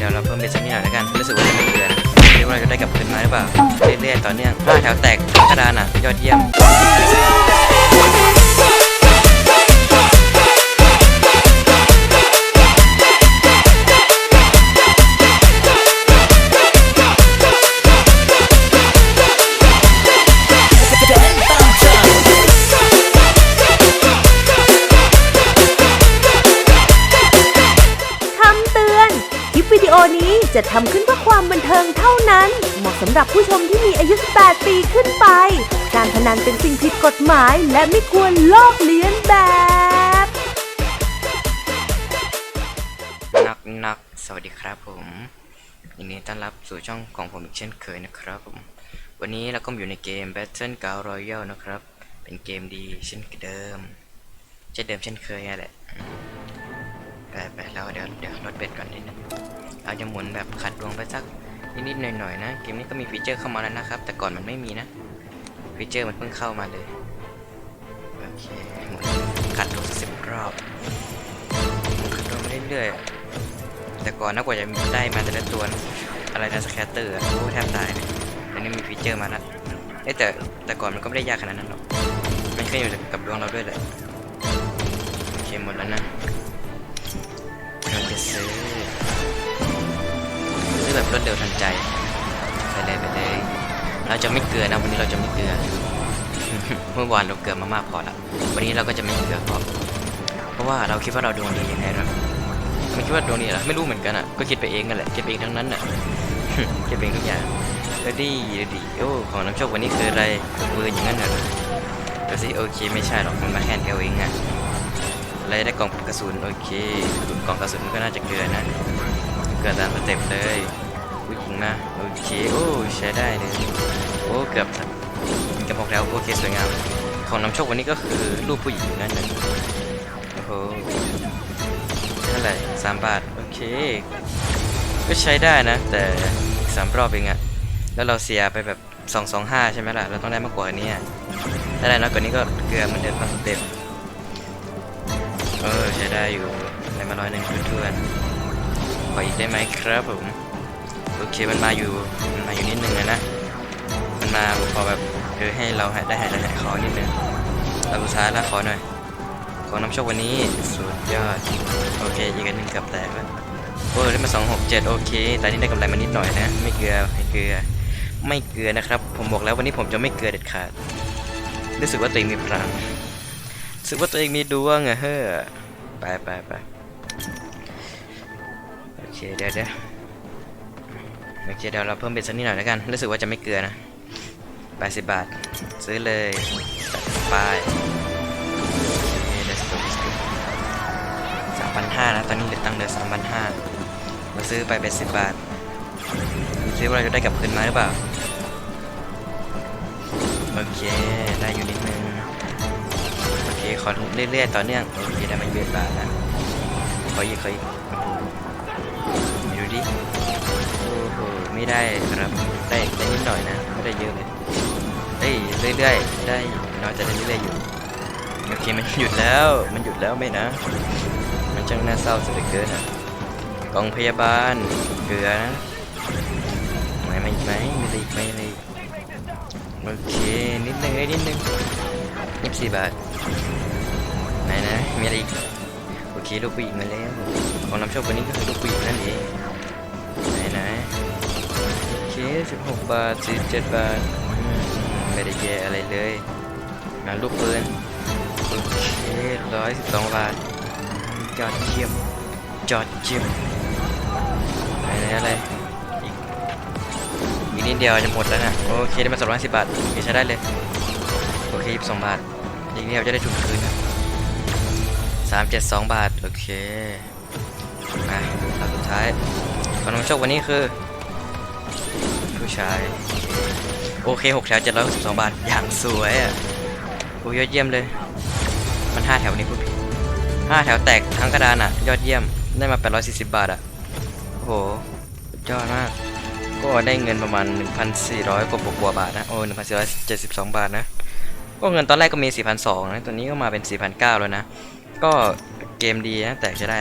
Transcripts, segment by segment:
เดี๋ยวเราเพิ่มเบสนิดหน่อยแล้วกัน รู้สึกว่าจะไม่เกินะไม่รู้ว่าเราจะได้กลับคืนมาหรือเปล่า เรื่อยๆต่อเนื่องห้าแถวแตกกระดานอะ ยอดเยี่ยม โอนี้จะทำขึ้นเพื่อความบันเทิงเท่านั้น เหมาะสำหรับผู้ชมที่มีอายุ 18 ปีขึ้นไป การพนันเป็นสิ่งผิดกฎหมาย และไม่ควรลอกเลียนแบบ นักนักสวัสดีครับผมยินดีต้อนรับสู่ช่องของผมอีกเช่นเคยนะครับผม วันนี้เราก็อยู่ในเกม Battle g r o u n d Royal นะครับ เป็นเกมดีเช่นเดิม เช่นเดิมเช่นเคยนั่นแหละไปไปแล้วเดี๋ยวเดี๋ยวลดเบ็ดก่อนนิดนึง เราจะหมุนแบบขัดดวงไปสักนิดๆหน่อยๆนะ เกมนี้ก็มีฟีเจอร์เข้ามาแล้วนะครับ แต่ก่อนมันไม่มีนะ ฟีเจอร์มันเพิ่งเข้ามาเลย โอเคหมุนขัดดวงสิบรอบขัดดวงเรื่อยๆ แต่ก่อนนะกว่าจะได้มาแต่ละตัวนะอะไรนะสแคตเตอร์โอ้แทบตายเลยอันนี้มีฟีเจอร์มาแล้วเอ้แต่แต่ก่อนมันก็ไม่ได้ยากขนาดนั้นหรอกมันขึ้นอยู่กับดวงเราด้วยแหละโอเคหมดแล้วนะเราจะซื้อ รวดเร็วทันใจไปเลยไปเลยเราจะไม่เกลือนะวันนี้เราจะไม่เกลือเมื่อวานเราเกลือมามากพอละวันนี้เราก็จะไม่เกลือเพราะเพราะว่าเราคิดว่าเราดวงดียังไงนะไม่คิดว่าดวงนี้เหรอไม่รู้เหมือนกันอะก็คิดไปเองกันแหละคิดไปเองทั้งนั้นอะคิดไปเองทุกอย่างเออดีเออดีโอ้ของน้ำโชควันนี้คืออะไรปืนอย่างนั้นเหรอดูสิโอเคไม่ใช่หรอกมันมาแค่นเอวเองอะอะไรได้กล่องกระสุนโอเคกล่องกระสุนก็น่าจะเกลือนะเกลือตามสเต็ปเลย ผู้หญิงนะโอเคโอ้ใช้ได้เลยโอ้เกือบเกือบหกแล้วโอเคสวยงามของน้ำโชควันนี้ก็คือรูปผู้หญิงนั่นนะโอ้โหเท่าไหร่สามบาทโอเค ก็ใช้ได้นะ แต่สามรอบเองอะแล้วเราเสียไปแบบสองสองห้าใช่ไหมล่ะเราต้องได้มากกว่านี้ถ้าได้น้อยกว่านี้ก็เกลือเหมือนเดิมตามสเต็ปเออใช้ได้อยู่ได้มาร้อยหนึ่งเพื่อนๆขออีกได้ไหมครับผม โอเคมันมาอยู่มันมาอยู่นิดนึงเลยนะ มันมาพอแบบเออให้เราได้หายได้หายคอนิดนึงเราสุดท้ายละขอหน่อย ของน้ำโชควันนี้สุดยอด โอเคอีกอันหนึ่งเกือบแตกแล้วโอ้ได้มาสองหกเจ็ดโอเคแต่นี่ได้กำไรมานิดหน่อยนะ ไม่เกลือไม่เกลือ ไม่เกลือนะครับ ผมบอกแล้ววันนี้ผมจะไม่เกลือเด็ดขาด รู้สึกว่าตัวเองมีพลังรู้สึกว่าตัวเองมีดวงอะเฮ้อไปไปไปโอเคเดี๋ยวเดี๋ยว โอเคเดี๋ยวเราเพิ่มเบ็ดสักนิดหน่อยแล้วกัน รู้สึกว่าจะไม่เกลือนะแปดสิบบาท ซื้อเลยจัดไปสามพันห้านะ ตอนนี้เหลือตังค์เหลือสามพันห้าเราซื้อไปเป็นสิบบาท ซื้อว่าเราจะได้กลับคืนมาหรือเปล่า โอเค ได้อยู่นิดนึง โอเค ขอเรื่อยๆ ต่อเนื่อง โอเค ได้มาเยอะบาทนะขออีกขออีก ไม่ได้ครับได้ได้นิดหน่อยนะไม่ได้เยอะเลยเอ้ยเรื่อยๆได้น้อยแต่ได้เรื่อยๆอยู่โอเคมันหยุดแล้วมันหยุดแล้วไหมนะ มันช่างน่าเศร้าสุดเกินอะกองพยาบาลเกลือนะไมาอีกไหมไม่ได้อีกไมอะไรอีกโอเคนิดนึงนิดนึงยี่สิบสี่บาทไหนนะมีอะไรอีกโอเคลูกผู้หญิงมาแล้วของน้ำโชคคนนี้ก็คือลูกผู้หญิงนั่นเอง สิบหกบาทสิบเจ็ดบาทไม่ได้แย่อะไรเลยงานลูกปืนโอเคร้อยสิบสองบาทจอดเยี่ยมจอดเยี่ยมไหนไหนอะไรอีกอีกนิดเดียวจะหมดแล้วนะโอเคได้มาสองร้อยสิบบาทโอเคใช้ได้เลยโอเคยี่สิบสองบาทอีกนิดเดียวจะได้ทุนคืนนะสามเจ็ดสองบาทโอเคอะคำสุดท้ายขนมโชควันนี้คือ ผู้ชาย โอเคหกแถวเจ็ดร้อยสิบสองบาท อย่างสวยอะโอ้ยอดเยี่ยมเลย มันห้าแถวนี่พูดผิดห้าแถวแตกทั้งกระดานอะ ยอดเยี่ยม ได้มา840บาทอะ โอ้โหยอดมาก ก็ได้เงินประมาณ1,400กว่าบวกๆบาทนะ โอ้ย1,472บาทนะ ก็เงินตอนแรกก็มี4,200นะ ตัวนี้ก็มาเป็น4,900แล้วนะ ก็เกมดีนะ แตกจะได้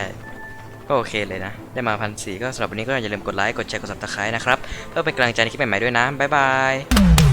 ก็โอเคเลยนะ ได้มาพันสี่ก็สำหรับวันนี้ก็อย่าลืมกดไลค์ กดแชร์ กด subscribe นะครับ เพื่อเป็นกำลังใจในคลิปใหม่ๆด้วยนะ บ๊ายบาย